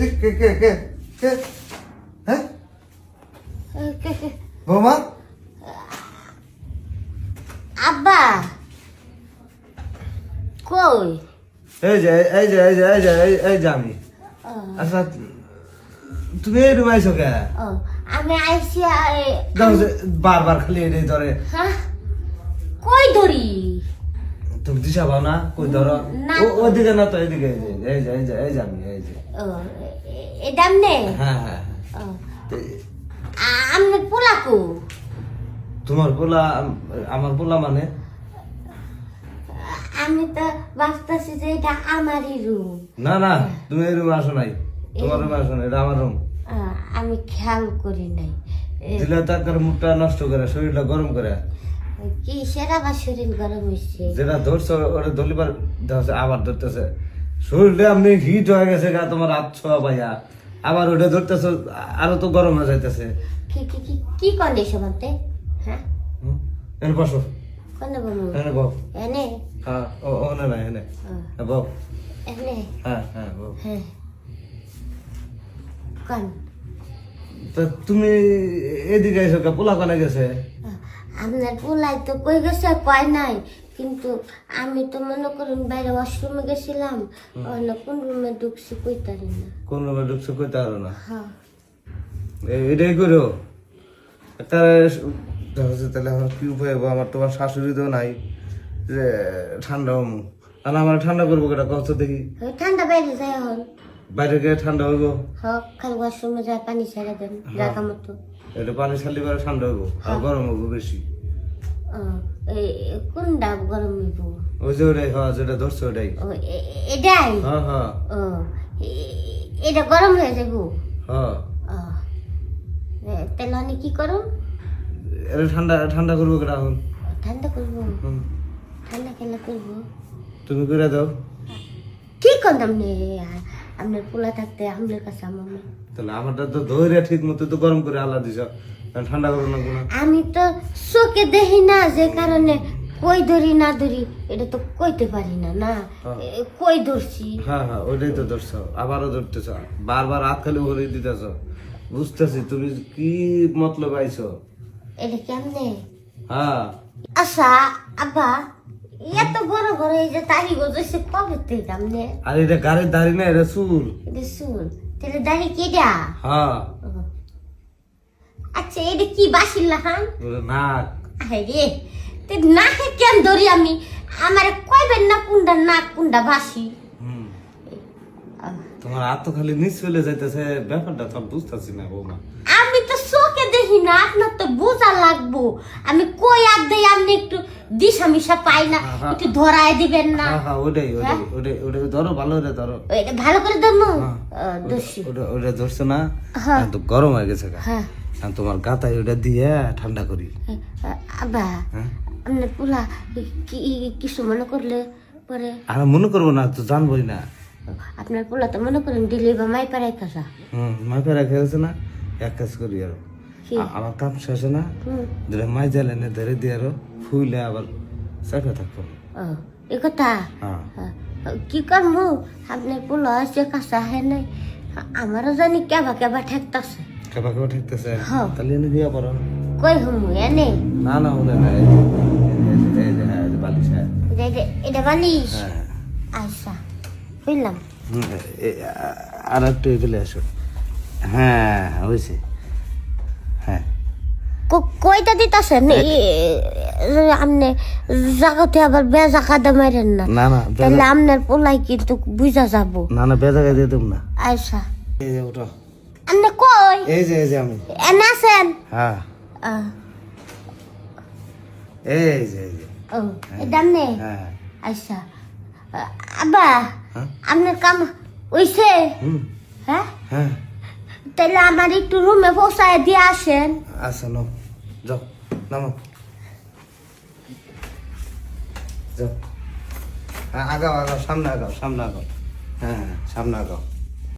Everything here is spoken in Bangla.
কে কে কে কে? হ্যাঁ কে- বৌমা? আব্বা। কই? এই যে এই যে এই যে এই যে এই- এই যে আমি। আচ্ছা তুমি এই রুমে আইছো কে? আমি আইসি আই- দেখো যে বারবার খালি এই ধরে। হ্যাঁ? কই ধরি তুমি দিশা পাও না? কই ধরো। ও ওদিকে না তো এইদিকে এই যে এই যে এই যে আমি এই যে। ও এটা আমনে হ্যাঁ হ্যাঁ তো পোলাকু তোমার পোলা আমার পোলা মানে? আমি তো ভাবতেছি যে এটা আমারই রুম। না না তুমি এই রুমে আসো নাই। তোমার রুমে আসো না এটা আমার রুম। আমি খেয়াল করি নাই। দিলে তার মুখটা নষ্ট করে শরীরটা গরম করে। কি সেরা বা শরীর গরম হচ্ছে যেটা ধরছো ওটা ধরলিবার দেখছে আবার ধরতেছে। শরীরটা আপনি হিট হয়ে গেছে গা তোমার হাত ছোঁয়া পাইয়া। আবার ওটা ধরতেছো আরও তো গরম হয়ে যাইতেছে। কি কি কি কি কন্ডে সমানতে? হ্যাঁ? এনে বসো। কোনে বলু? এনে বউ এনে? হ্যাঁ ও ও না না এনে। ও, হ্যাঁ, এনে? হ্যাঁ হ্যাঁ বউ হ্যাঁ। কোন? তা তুমি এদিকে এসো কে পোলা কানে গেছে। আপনার পোলাই তো কই গেছে কয় নাই। কিন্তু আমি তো মনে করুন বাইরে ওয়াশরুমে গেছিলাম কোন রুমে ঢুকছি কইতারি না। কোন রুমে ঢুকছো কইতে পারো না? হ্যাঁ। এটাই করো। দেখো তাহলে আমার কি উপায় হব? আমার তোমার শাশুড়ি তো নাই যে ঠান্ডা হমু আর আমার ঠান্ডা করব কেটা? কত দেখি। ঠান্ডা বাইরে যায় এখন। বাইরে গিয়ে ঠান্ডা হইব? হক খালি ওয়াশরুমে যায় পানি ছেড়ে দেন জায়গা মতো। এটা পানি ছাড়লে পরে ঠান্ডা হইব আর গরম হইব বেশি। কোন ডাব গরম হইব? ওই যে ওটাই হ্যাঁ যেটা ধরছো ওটাই এটাই? হ্যাঁ হ্যাঁ। এটা গরম হয়ে যাব হ্যাঁ। তাহলে আমি কি করুন এটা ঠান্ডা ঠান্ডা করব কেটা এখন? ঠান্ডা করব। ঠান্ডা খেলা করব? তুমি করে দাও। কি করতাম নে? আপনার পোলা থাকতে আপনার কাছে আমার। তাহলে আমারটা তো ধরে ঠিক মতো তো গরম করে আল্লাহ দিছ। ঠান্ডা করো না আমি তো চোখে দেখি না যে কারণে কই ধরি না ধরি এটা তো কইতে পারি না না? হ্যাঁ। কই ধরছি? হ্যাঁ হ্যাঁ ওইটাই তো ধরছ। আবারও ধরতেছ। বারবার হাত খালি ভরে দিতেছ। বুঝতেছি তুমি কি মতলব আইছো? এটা কেমনে? হ্যাঁ। আচ্ছা আব্বা এত বড় বড় এই যে গজেছে কবে থেকে কেমনে আর এটা গাড়ির দাড়ি না এটা চুল। এটা তাহলে দাঁড়ি কেডা? হ্যাঁ। আচ্ছা এটা কি বাসিল্লা খান ওটা নাক। আরে তে নাকে কেন ধরি আমি? আমার কইবেন না কোনটা নাক কোনটা বাসি? হুম। তোমার হাত তো খালি নিচ ফেলে যাইতেছে ব্যাপারটা তো বুঝতেছি না বৌমা। আমি তো চোখে দেখি না আপনার তো বোঝা লাগবো। আমি কই আর দেই আপনি একটু দিশা মিশা পাই না আহা। একটু ধরায় দিবেন না। হ্যাঁ হ্যাঁ ওটাই ওটাই ওটাই ওটাই ধরো ভালো করে ধরো। এটা ভালো করে হ্যাঁ। দোষী ওটা ওটা ধরছে না? হ্যাঁ। তো গরম হয়ে গেছে হ্যাঁ। তোমার গাতায় ওটা দিয়ে ঠান্ডা করি। হ্যাঁ, আবা হ্যাঁ? আপনার কি কিছু মনে করলে পরে? আর মনে করব না তো জানবোই না। আপনার পোলা তো মনে করেন দিলে বা মাই পাড়াই কাজা হুম মাইপে রাখা গেছে না? এক কাজ করি আর? আমার কাম শেষে না। ধরে মাই জ্বালে না ধরে দিয়ে আরও ফুইলে আবার চাপে থাকব। এ কথা? হ্যাঁ। হ্যাঁ, কি করব আপনার পোলা আছে কাঁচা হ্যাঁ নাই। আমারও জানি কেবা কেবা ঠেকতাছে। কেবা কেবা ঠেকতেছে। তাহলে এনে দিয়া পড়ো। কই হুমু এনে? না না ওনে না বালিশ এটা- আচ্ছা বুঝলাম। আর একটু এগুলো আসো। হ্যাঁ হয়েছে হ্যাঁ ক- কয়টা দিতাছেন আপনি জাগাতে আবার বেজা কাদা মারেন না। না না তাহলে বেজা- আপনার পোলাই কিন্তু বুঝা যাব। না না বেজাকে দিয়ে দেব না। আচ্ছা। এই যে ওটা। আপনি কই? এই যে এই যে আমি। এনে আছেন হ্যাঁ। এই যে এই যে। ও এটা আপনি হ্যাঁ। আচ্ছা। আ- আব্বা হ্যাঁ? আপনার কাম হইছে? হ্যাঁ? হ্যাঁ। তাহলে আমার একটু রুমে পৌঁছায় দিয়ে আসেন। আচ্ছা নাও যাও নামো যাও। আগাও আগাও সামনে আগাও সামনে আগাও। হ্যাঁ হ্যাঁ, সামনে আগাও।